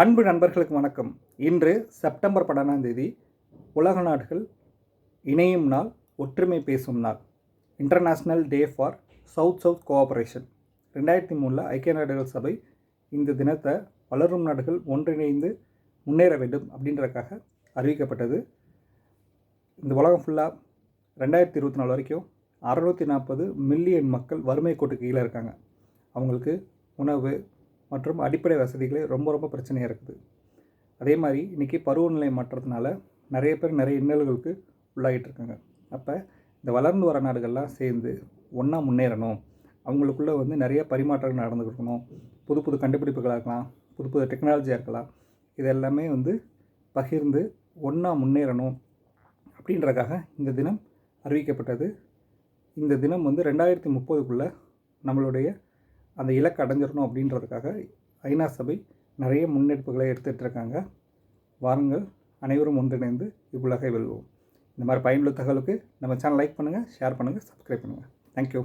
அன்பு நண்பர்களுக்கு வணக்கம். இன்று செப்டம்பர் பன்னெண்டாம் தேதி உலக நாடுகள் இணையும் நாள் ஒற்றுமை பேசும் நாள். International day for south south cooperation ரெண்டாயிரத்தி மூணில் ஐக்கிய நாடுகள் சபை இந்த தினத்தை வளரும் நாடுகள் ஒன்றிணைந்து முன்னேற வேண்டும் அப்படின்றதுக்காக அறிவிக்கப்பட்டது. இந்த உலகம் ஃபுல்லாக ரெண்டாயிரத்தி இருபத்தி நாலு வரைக்கும் அறநூற்றி நாற்பது மில்லியன் மக்கள் வறுமை கோட்டுக்கு கீழே இருக்காங்க. அவங்களுக்கு உணவு மற்றும் அடிப்படை வசதிகளே ரொம்ப ரொம்ப பிரச்சனையாக இருக்குது. அதே மாதிரி இன்றைக்கி பருவநிலை மாற்றத்தினால நிறைய பேர் நிறைய இன்னல்களுக்கு உள்ளாகிட்டு இருக்காங்க. அப்போ இந்த வளர்ந்து வர நாடுகள்லாம் சேர்ந்து ஒன்றா முன்னேறணும். அவங்களுக்குள்ளே வந்து நிறைய பரிமாற்றங்கள் நடந்துக்கிட்டணும் புது புது கண்டுபிடிப்புகளாக இருக்கலாம் புது புது டெக்னாலஜியாக இருக்கலாம். இது எல்லாமே வந்து பகிர்ந்து ஒன்றா முன்னேறணும் அப்படின்றக்காக இந்த தினம் அறிவிக்கப்பட்டது. இந்த தினம் வந்து ரெண்டாயிரத்தி முப்பதுக்குள்ளே நம்மளுடைய அந்த இலக்கு அடைஞ்சிடணும் அப்படின்றதுக்காக ஐநா சபை நிறைய முன்னெடுப்புகளை எடுத்துகிட்டு இருக்காங்க வாருங்கள் அனைவரும் ஒன்றிணைந்து இவ்வுலகை வெல்வோம். இந்த மாதிரி பயனுள்ள தகவலுக்கு நம்ம சேனல் லைக் பண்ணுங்கள் ஷேர் பண்ணுங்கள் சப்ஸ்கிரைப் பண்ணுங்கள் தேங்க்யூ